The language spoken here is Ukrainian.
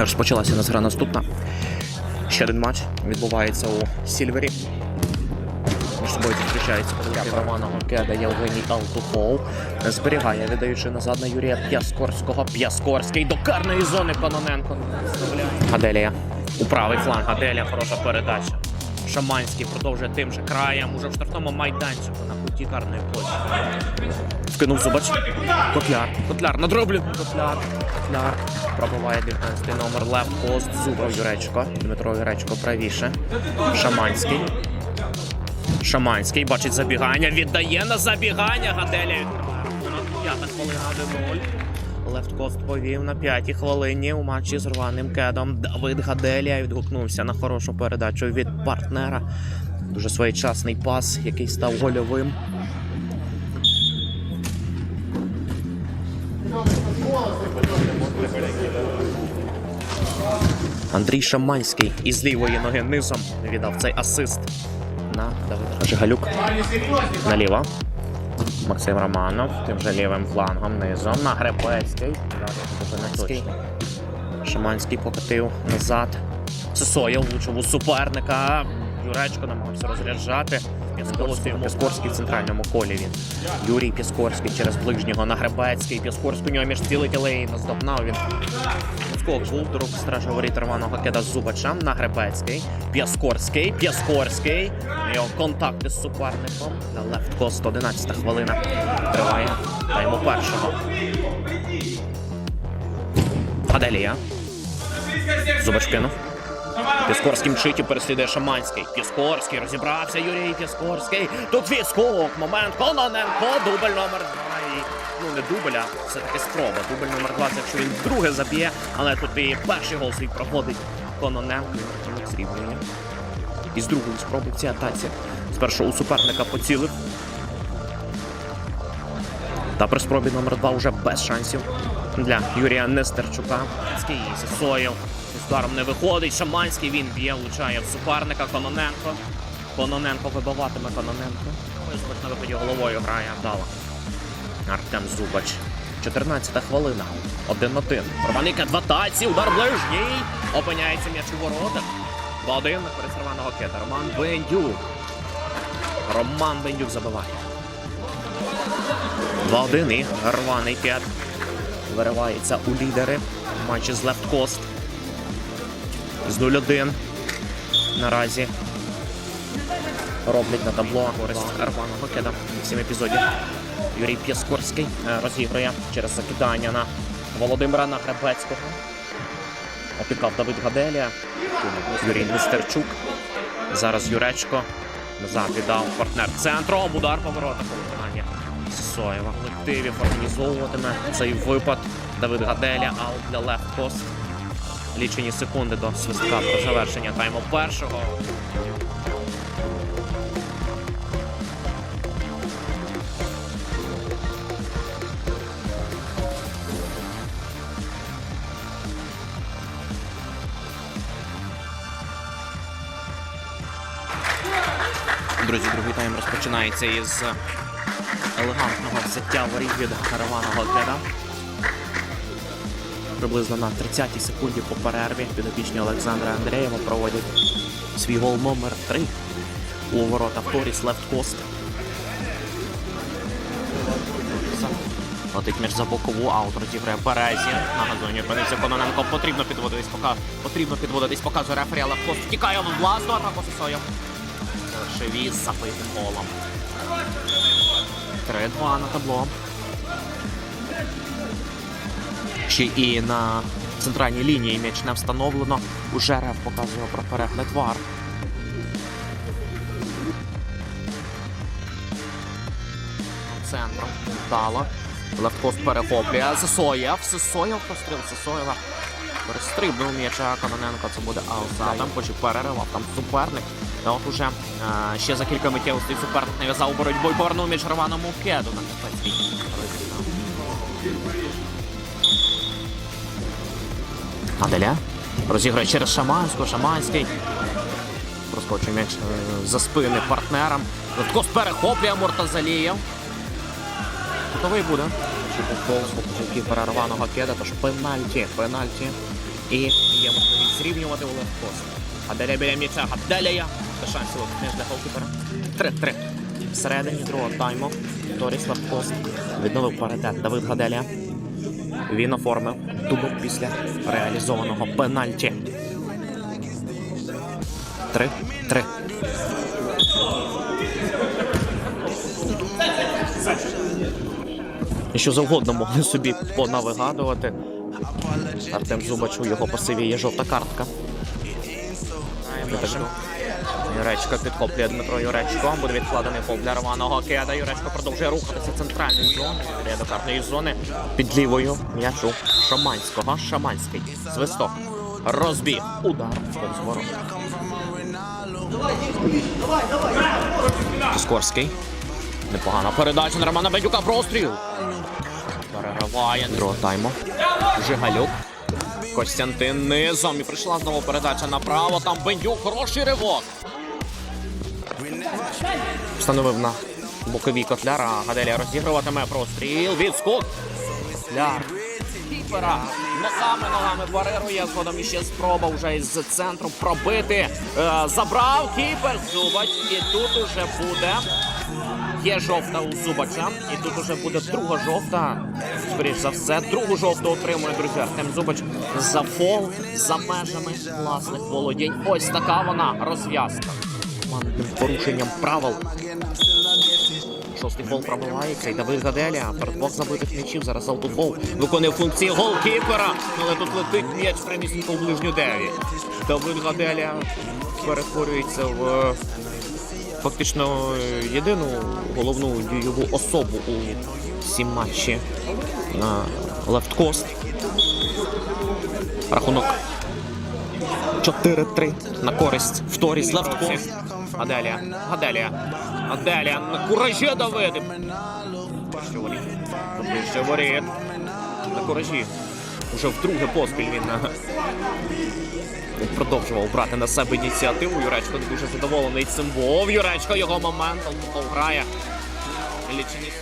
Розпочалася у нас гра наступна. Ще один матч відбувається у Сільвері. Між собою зустрічається колектив Романа Гокеда Євгеній Алтухов. Зберігає, віддаючи назад на Юрія П'яскорського. П'яскорський до карної зони Кононенко. Аделія. У правий фланг. Аделія, хороша передача. Шаманський продовжує тим же краєм. Уже в штрафному майданчику на куті карної площі. Вкинув зубач. Котляр. Котляр. Надроблю. Котляр. Котляр. Пробиває 19 номер Лев Пост. Зубров Юречко. Дмитро Юречко правіше. Шаманський. Шаманський бачить забігання. Віддає на забігання. Гаделя. П'ята хвилина 1-0. Лефткост повів на п'ятій хвилині у матчі з рваним кедом. Давид Гаделія відгукнувся на хорошу передачу від партнера. Дуже своєчасний пас, який став гольовим. Андрій Шаманський із лівої ноги низом віддав цей асист на Давида Жигалюк. Наліво. Максим Романов тим же лівим флангом низом на Гребецький. Шаманський покотив назад. Сосоя влучив у суперника. Юречко намагався розряджати. Піскорський, Піскорський в центральному колі він. Юрій Піскорський через ближнього на Гребецький. Піскорський у нього між цілий тілей наздогнав він. Кулешко, Булдрук, стражоворіт рваного кида на Нагребецький, П'яскорський, П'яскорський. Його контакти з суперником. На лефт кост 11 хвилина. Триває тайму першого. Аделія. Зубач кинув. Піскорський мчить і переслідує Шаманський. Піскорський розібрався. Юрій Піскорський. Тут відскок. Момент. Кононенко. Дубль номер 2 ну не дубль, а все-таки спроба. Дубль номер 20, якщо він друге заб'є, але тут і перший гол свій проходить Кононенко. Зрівнює. І з другої спроби в цій атаці. Спершу у суперника поцілив. Та при спробі номер 2 вже без шансів для Юрія Нестерчука. Сосоєв з ударом не виходить. Шаманський він б'є, влучає в суперника Кононенко. Кононенко вибиватиме Кононенко. Хоч на виході головою грає вдало. Артем Зубач. 14 хвилина. 1-1. Романика в атаці, удар ближній. Опиняється м'яч у воротах. 2-1 на користь Романого кета. Роман Бендюк. Роман Бендюк забиває. 2-1 і рваний кет виривається у лідери в матчі з Coast. З 0-1 наразі роблять на табло користь рваного кеда в цьому епізоді. Юрій П'яскорський е, розігрує через закидання на Володимира Нагребецького. Опікав Давид Гаделія. Юрій Нестерчук. Зараз Юречко. Назад віддав партнер центром. Удар поворота по виконанні Сосоєва. В колективі організовуватиме цей випад Давид Гаделя, аут для Post. Лічені секунди до свистка про завершення тайму першого. Друзі, другий тайм розпочинається із елегантного взяття воріт від Романа Кеда. Приблизно на 30-й секунді по перерві підопічні Олександра Андрієва проводять свій гол номер 3 у ворота Торіс Лефт Кост. Летить між за бокову, аут розіграє Березі. На газоні опинився Кононенко. Потрібно підводитись, пока потрібно підводитись, показує рефері, але Кост втікає власну атаку Сосоєв. Шеві з забитим голом. 3-2 на табло. Ще і на центральній лінії м'яч не встановлено. Уже реф показує про перегляд вар. Центром. Дало. Левкост перехоплює. Сесоєв. Сесоєв постріл Сесоєва. Перестрибнув м'яча Кононенко. Це буде аутсайдом, хоч і переривав там суперник. От уже е, ще за кілька миттєвостей суперник нав'язав боротьбу і повернув між рваному кеду на Капецький. Аделя. Розіграє через Шаманську. Шаманський. Проскочив м'яч е, за спини партнерам. Левкос перехоплює Муртазалієв. Готовий буде. Чи був гол з кіпера рваного кеда, тож пенальті. Пенальті І є можливість зрівнювати легкост. Гаделя біля м'яча, Гаделя. Без шансів між для голкіпера. 3-3. Всередині другого тайму Торіс Левкост відновив паритет. Давид Гаделя. Він оформив дубль після реалізованого пенальті. 3-3. І що завгодно могли собі понавигадувати. Артем Зубач у його пасиві є жовта картка. Юречко підхоплює Дмитро Юречко. Буде відкладений фол для рваного кеда. Юречко продовжує рухатися центральною зоною. До картної зони під лівою м'ячу Шаманського. Шаманський. Свисток. Розбіг. Удар. Повз ворот. Скорський. Непогана передача на Романа Бендюка. Простріл. Перериває другого тайму. Жигалюк. Костянтин низом. І прийшла знову передача направо. Там Бендюк. Хороший ривок. Встановив на боковій котляра. Гаделія розігруватиме простріл. Відскок. Котляр. Кіпера. Ногами, ногами парирує. Згодом іще спроба вже із центру пробити. Е, забрав кіпер. Зубач. І тут уже буде. Є жовта у Зубача, і тут уже буде друга жовта. Скоріш за все, другу жовту отримує друзі Артем Зубач за фол за межами власних володінь. Ось така вона розв'язка. Командним порушенням правил. Шостий фол пробивається і Давид Гаделя перед двох забитих м'ячів. Зараз Алтуфол виконує функції голкіпера. Але тут летить м'яч прямісінько в ближню дев'ять. Давид Гаделя перетворюється в фактично е, єдину головну дієву особу у цій матчі на лефткост. Рахунок 4-3 на користь в Торіс лефткост. Аделія, Аделія, Аделія на куражі Давиди. Ще воріт. Ще воріт. На куражі. Уже вдруге поспіль він е, продовжував брати на себе ініціативу. Юречко дуже задоволений цим був. Юречко його моментом грає. Лічені